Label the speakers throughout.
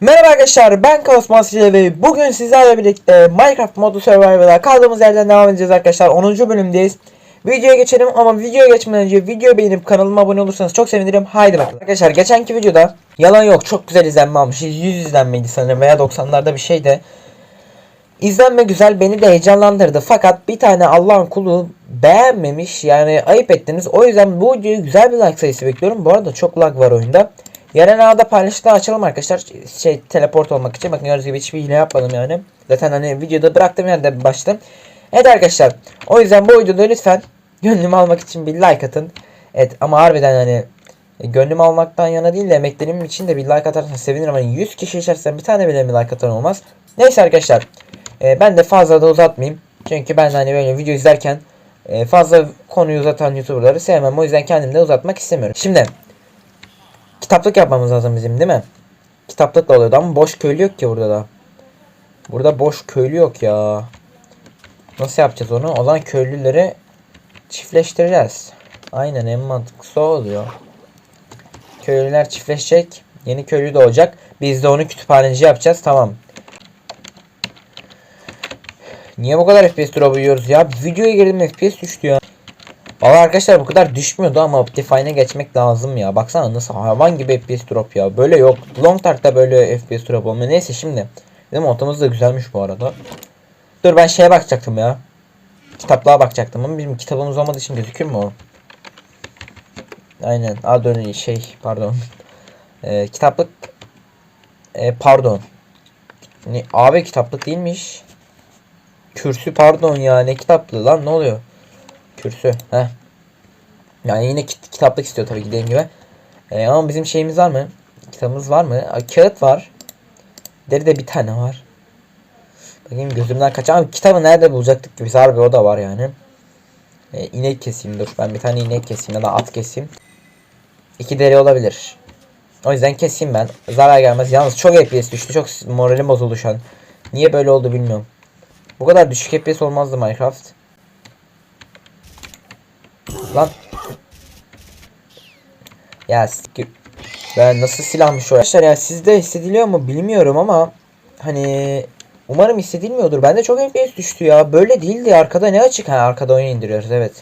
Speaker 1: Merhaba arkadaşlar ben Kaos ve bugün sizlerle birlikte Minecraft modu Survival'a kaldığımız yerden devam edeceğiz arkadaşlar. 10. bölümdeyiz. Videoya geçelim ama videoya geçmeden önce videoyu beğenip kanalıma abone olursanız çok sevinirim. Haydi bakalım. Arkadaşlar geçenki videoda yalan yok çok güzel izlenme almış. 100 izlenmeydi sanırım veya 90'larda bir şeydi. İzlenme güzel beni de heyecanlandırdı. Fakat bir tane Allah'ın kulu beğenmemiş yani ayıp ettiniz. O yüzden bu videoyu güzel bir like sayısı bekliyorum. Bu arada çok lag var oyunda Yarın ağda paylaşıda açalım arkadaşlar. Şey teleport olmak için. Bakın gördüğünüz gibi hiçbir hile yapmadım yani. Zaten hani videoda bıraktığım yerde başladım. Evet arkadaşlar. O yüzden bu videoda lütfen gönlümü almak için bir like atın. Evet ama harbiden hani gönlümü almaktan yana değil de emeklerim için de bir like atarsanız sevinirim. Hani 100 kişi içerisinden bir tane bile bir like atan olmaz. Neyse arkadaşlar. E, ben de fazla da uzatmayayım. Çünkü ben hani böyle video izlerken e, fazla konuyu uzatan youtuberları sevmem. O yüzden kendim de uzatmak istemiyorum. Şimdi Kitaplık yapmamız lazım bizim değil mi? Kitaplıkla oluyordu ama boş köylü yok ki burada da. Burada boş köylü yok ya. Nasıl yapacağız onu? O zaman köylüleri çiftleştireceğiz. Aynen en mantıklısı oluyor. Köylüler çiftleşecek. Yeni köylü doğacak. Biz de onu kütüphaneci yapacağız. Tamam. Niye bu kadar FPS drop yiyoruz ya? Videoya girdim FPS düştü ya. Valla arkadaşlar bu kadar düşmüyordu ama Optifine'e geçmek lazım ya. Baksana nasıl hayvan gibi FPS drop ya. Böyle yok. Long Dark'ta böyle FPS drop olmuyor. Neyse şimdi. Bizim otomuz da güzelmiş bu arada. Dur ben şeye bakacaktım ya. Kitaplığa bakacaktım ama bizim kitabımız olmadığı için gözükür mü o? Aynen. Aa dur şey pardon. Ee, kitaplık ee, pardon. Ne, abi kitaplık değilmiş. Kürsü pardon ya ne kitaplığı lan ne oluyor? Kürsü. Heh. Yani yine kit kitaplık istiyor tabii dediğim gibi. Ee, ama bizim şeyimiz var mı? Kitabımız var mı? Aa, kağıt var. Deri de bir tane var. Bakayım gözümden kaçan. Abi kitabı nerede bulacaktık ki biz harbi o da var yani. Ee, inek keseyim dur. Ben bir tane inek keseyim ya da at keseyim. İki deri olabilir. O yüzden keseyim ben. Zarar gelmez. Yalnız çok FPS düştü. Çok moralim bozuldu şu an. Niye böyle oldu bilmiyorum. Bu kadar düşük FPS olmazdı Minecraft. Lan. Ya ben nasıl silahmış o? Arkadaşlar ya sizde hissediliyor mu bilmiyorum ama hani umarım hissedilmiyordur. Bende çok FPS düştü ya. Böyle değildi. Arkada ne açık? Ha arkada oyun indiriyoruz evet.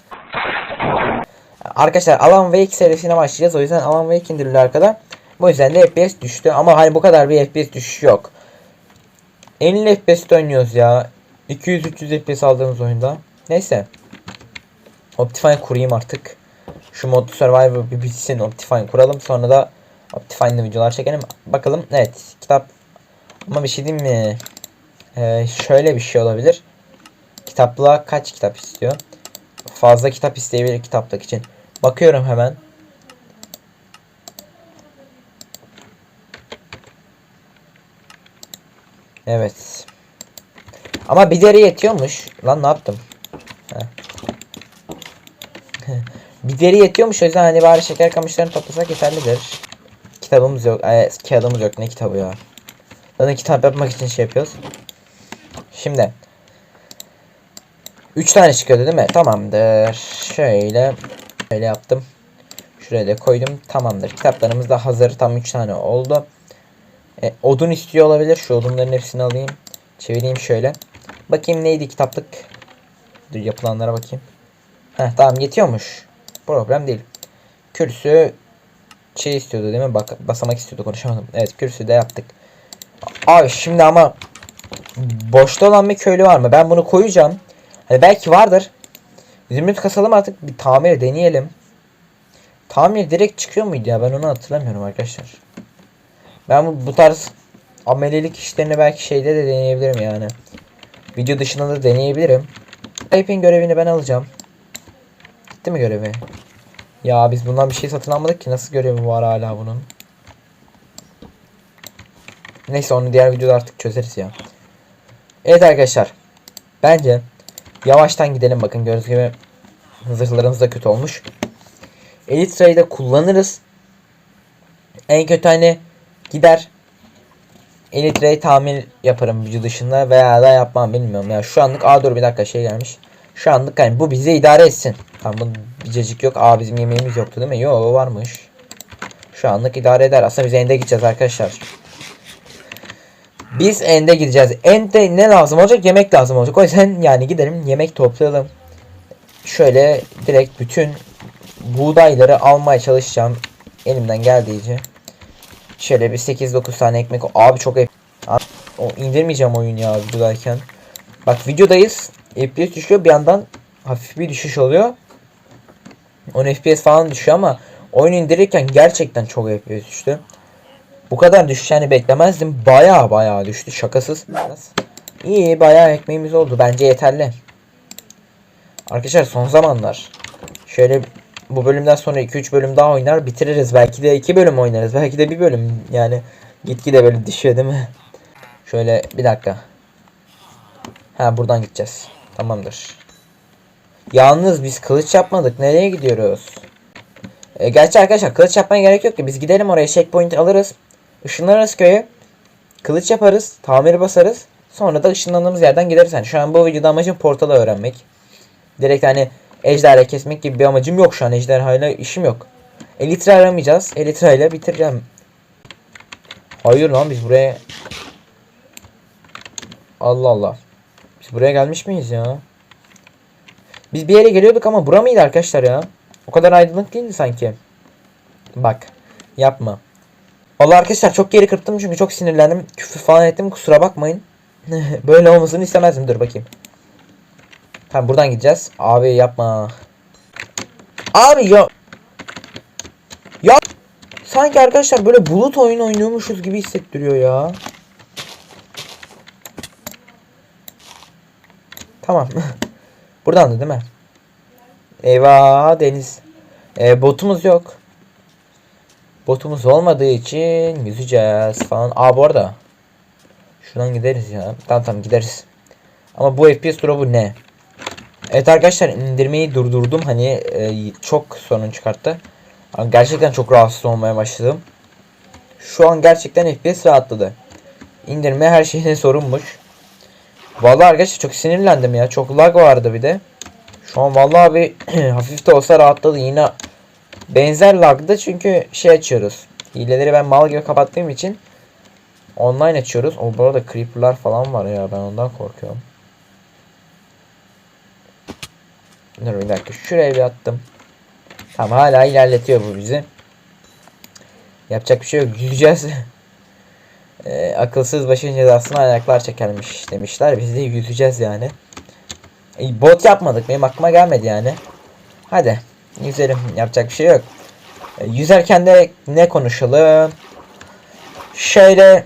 Speaker 1: Arkadaşlar Alan Wake serisine başlayacağız. O yüzden Alan Wake indiriliyor arkada. Bu yüzden de FPS düştü ama hani bu kadar bir FPS düşüş yok. 50 FPS oynuyoruz ya. 200-300 FPS aldığımız oyunda. Neyse. Optifine kurayım artık. Şu mod Survivor bir bitsin Optifine kuralım. Sonra da Optifine'de videolar çekelim. Bakalım. Evet. Kitap. Ama bir şey diyeyim mi? Ee, şöyle bir şey olabilir. Kitaplığa kaç kitap istiyor? Fazla kitap isteyebilir kitaplık için. Bakıyorum hemen. Evet. Ama bir deri yetiyormuş. Lan ne yaptım? Heh. Bir deri yetiyormuş o yüzden hani bari şeker kamışlarını toplasak yeterlidir. Kitabımız yok. Ay, kağıdımız yok. Ne kitabı ya? Zaten kitap yapmak için şey yapıyoruz. Şimdi. 3 tane çıkıyordu değil mi? Tamamdır. Şöyle. Şöyle yaptım. Şuraya da koydum. Tamamdır. Kitaplarımız da hazır. Tam 3 tane oldu. E, odun istiyor olabilir. Şu odunların hepsini alayım. Çevireyim şöyle. Bakayım neydi kitaplık. Dur yapılanlara bakayım. Heh, tamam yetiyormuş. Problem değil. Kürsü şey istiyordu değil mi? Bak basamak istiyordu konuşamadım. Evet kürsü de yaptık. Abi şimdi ama boşta olan bir köylü var mı? Ben bunu koyacağım. Hani belki vardır. Zümrüt kasalım artık bir tamir deneyelim. Tamir direkt çıkıyor muydu ya? Ben onu hatırlamıyorum arkadaşlar. Ben bu, bu tarz amelilik işlerini belki şeyde de deneyebilirim yani. Video dışında da deneyebilirim. Typing görevini ben alacağım. Gitti mi görevi? Ya biz bundan bir şey satın almadık ki nasıl görevi var hala bunun. Neyse onu diğer videoda artık çözeriz ya. Evet arkadaşlar. Bence yavaştan gidelim bakın gördüğünüz gibi zırhlarımız da kötü olmuş. Elytra'yı da kullanırız. En kötü hani gider Elytra'yı tamir yaparım video dışında veya da yapmam bilmiyorum ya. Şu anlık a dur bir dakika şey gelmiş. Şu anlık hani bu bize idare etsin. Tamam bu bir cacık yok. Aa bizim yemeğimiz yoktu değil mi? Yo varmış. Şu anlık idare eder. Aslında biz ende gideceğiz arkadaşlar. Biz ende gideceğiz. Ende ne lazım olacak? Yemek lazım olacak. O yüzden yani gidelim yemek toplayalım. Şöyle direkt bütün buğdayları almaya çalışacağım. Elimden geldiğince. Şöyle bir 8-9 tane ekmek. Abi çok ep- o indirmeyeceğim oyun ya videodayken. Bak videodayız. FPS düşüyor bir yandan hafif bir düşüş oluyor. 10 FPS falan düşüyor ama oyun indirirken gerçekten çok FPS düştü. Bu kadar düşeceğini beklemezdim. Baya baya düştü şakasız. İyi baya ekmeğimiz oldu. Bence yeterli. Arkadaşlar son zamanlar şöyle bu bölümden sonra 2-3 bölüm daha oynar bitiririz. Belki de 2 bölüm oynarız. Belki de bir bölüm yani gitgide böyle düşüyor değil mi? Şöyle bir dakika. Ha buradan gideceğiz. Tamamdır. Yalnız biz kılıç yapmadık. Nereye gidiyoruz? E, gerçi arkadaşlar kılıç yapmaya gerek yok ki. Biz gidelim oraya checkpoint alırız. Işınlarız köyü. Kılıç yaparız. Tamir basarız. Sonra da ışınlandığımız yerden gideriz. Yani şu an bu videoda amacım portalı öğrenmek. Direkt hani ejderha kesmek gibi bir amacım yok şu an. Ejderhayla işim yok. Elitra aramayacağız. Elitra ile bitireceğim. Hayır lan biz buraya... Allah Allah. Buraya gelmiş miyiz ya? Biz bir yere geliyorduk ama bura mıydı arkadaşlar ya? O kadar aydınlık değildi sanki. Bak. Yapma. Vallahi arkadaşlar çok geri kırptım çünkü çok sinirlendim. Küfür falan ettim kusura bakmayın. Böyle olmasını istemezdim. Dur bakayım. Tamam buradan gideceğiz. Abi yapma. Abi ya. Ya. Sanki arkadaşlar böyle bulut oyun oynuyormuşuz gibi hissettiriyor ya. Tamam. Buradan da değil mi? Eyvah deniz. E, botumuz yok. Botumuz olmadığı için yüzeceğiz falan. Aa bu arada. Şuradan gideriz ya. Tamam tamam gideriz. Ama bu FPS drop'u ne? Evet arkadaşlar indirmeyi durdurdum. Hani e, çok sorun çıkarttı. Gerçekten çok rahatsız olmaya başladım. Şu an gerçekten FPS rahatladı. İndirme her şeyine sorunmuş. Vallahi arkadaşlar çok sinirlendim ya. Çok lag vardı bir de. Şu an vallahi bir hafif de olsa rahatladı. Yine benzer lagdı çünkü şey açıyoruz. Hileleri ben mal gibi kapattığım için online açıyoruz. O bu arada creeper'lar falan var ya ben ondan korkuyorum. Dur bir dakika şuraya bir attım. Tamam hala ilerletiyor bu bizi. Yapacak bir şey yok. Yüzeceğiz. E, akılsız başın cezasına ayaklar çekermiş demişler. Biz de yüzeceğiz yani. E, bot yapmadık. Benim aklıma gelmedi yani. Hadi. Yüzelim. Yapacak bir şey yok. E, yüzerken de ne konuşalım? Şöyle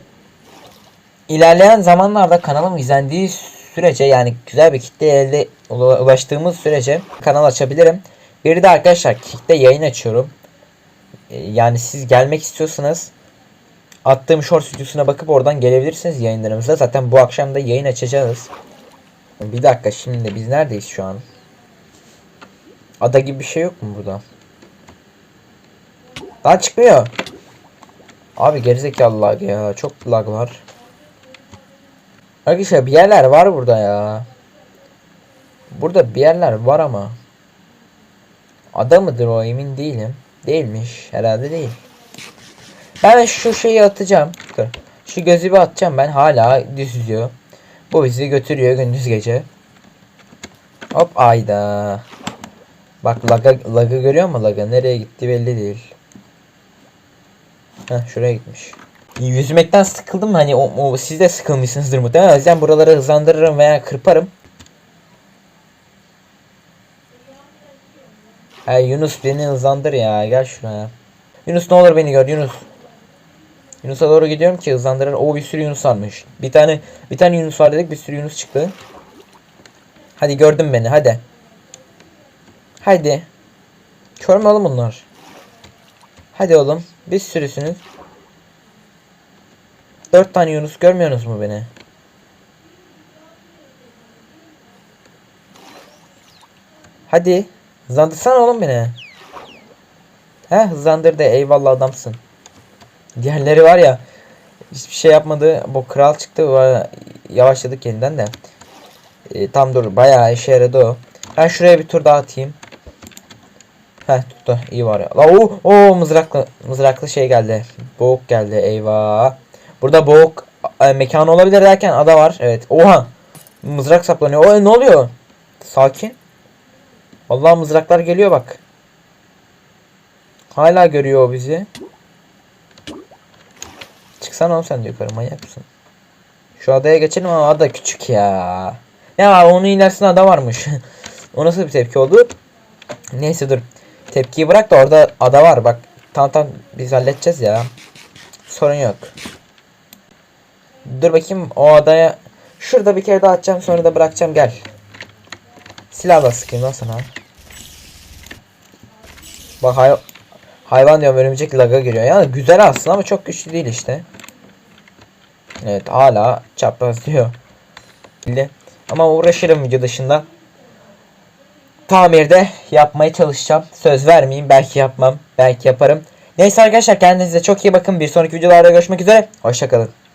Speaker 1: ilerleyen zamanlarda kanalım izlendiği sürece yani güzel bir kitle elde ulaştığımız sürece kanal açabilirim. Bir de arkadaşlar Kick'te yayın açıyorum. E, yani siz gelmek istiyorsanız attığım short stüdyosuna bakıp oradan gelebilirsiniz yayınlarımıza. Zaten bu akşam da yayın açacağız. Bir dakika şimdi biz neredeyiz şu an? Ada gibi bir şey yok mu burada? Daha çıkmıyor. Abi gerizekalı lag ya. Çok lag var. Arkadaşlar bir yerler var burada ya. Burada bir yerler var ama. Ada mıdır o emin değilim. Değilmiş. Herhalde değil. Ben şu şeyi atacağım. Dur. Şu gözü bir atacağım ben. Hala düz yüzüyor. Bu bizi götürüyor gündüz gece. Hop ayda. Bak laga, lagı görüyor musun laga? Nereye gitti belli değil. Heh şuraya gitmiş. Yüzmekten sıkıldım hani o, o siz de sıkılmışsınızdır muhtemelen. O yüzden buraları hızlandırırım veya kırparım. Hey Yunus beni hızlandır ya gel şuraya. Yunus ne olur beni gör Yunus. Yunus'a doğru gidiyorum ki hızlandırır. O bir sürü Yunus varmış. Bir tane bir tane Yunus var dedik bir sürü Yunus çıktı. Hadi gördün beni hadi. Hadi. Kör mü oğlum bunlar? Hadi oğlum. Bir sürüsünüz. Dört tane Yunus görmüyorsunuz mu beni? Hadi. Hızlandırsana oğlum beni. He hızlandırdı. Eyvallah adamsın. Diğerleri var ya. Hiçbir şey yapmadı. Bu kral çıktı. Yavaşladık yeniden de. E, tam dur. Bayağı işe yaradı o. Ben şuraya bir tur daha atayım. Heh tuttu. İyi var ya. La, o, o mızraklı, mızraklı şey geldi. Boğuk geldi. Eyvah. Burada boğuk e, mekanı olabilir derken ada var. Evet. Oha. Mızrak saplanıyor. O ne oluyor? Sakin. Vallahi mızraklar geliyor bak. Hala görüyor bizi. Çıksana oğlum sen de yukarı manyak mısın? Şu adaya geçelim ama ada küçük ya. Ya onun ilerisinde ada varmış. o nasıl bir tepki oldu? Neyse dur. Tepkiyi bırak da orada ada var bak. Tamam tamam biz halledeceğiz ya. Sorun yok. Dur bakayım o adaya. Şurada bir kere daha atacağım sonra da bırakacağım gel. Silahla sıkayım lan sana. Bak hay hayvan diyorum örümcek laga giriyor. Yani güzel aslında ama çok güçlü değil işte. Evet hala çapraz diyor. Ama uğraşırım video dışında. Tamirde yapmaya çalışacağım. Söz vermeyeyim. Belki yapmam. Belki yaparım. Neyse arkadaşlar kendinize çok iyi bakın. Bir sonraki videolarda görüşmek üzere. Hoşçakalın.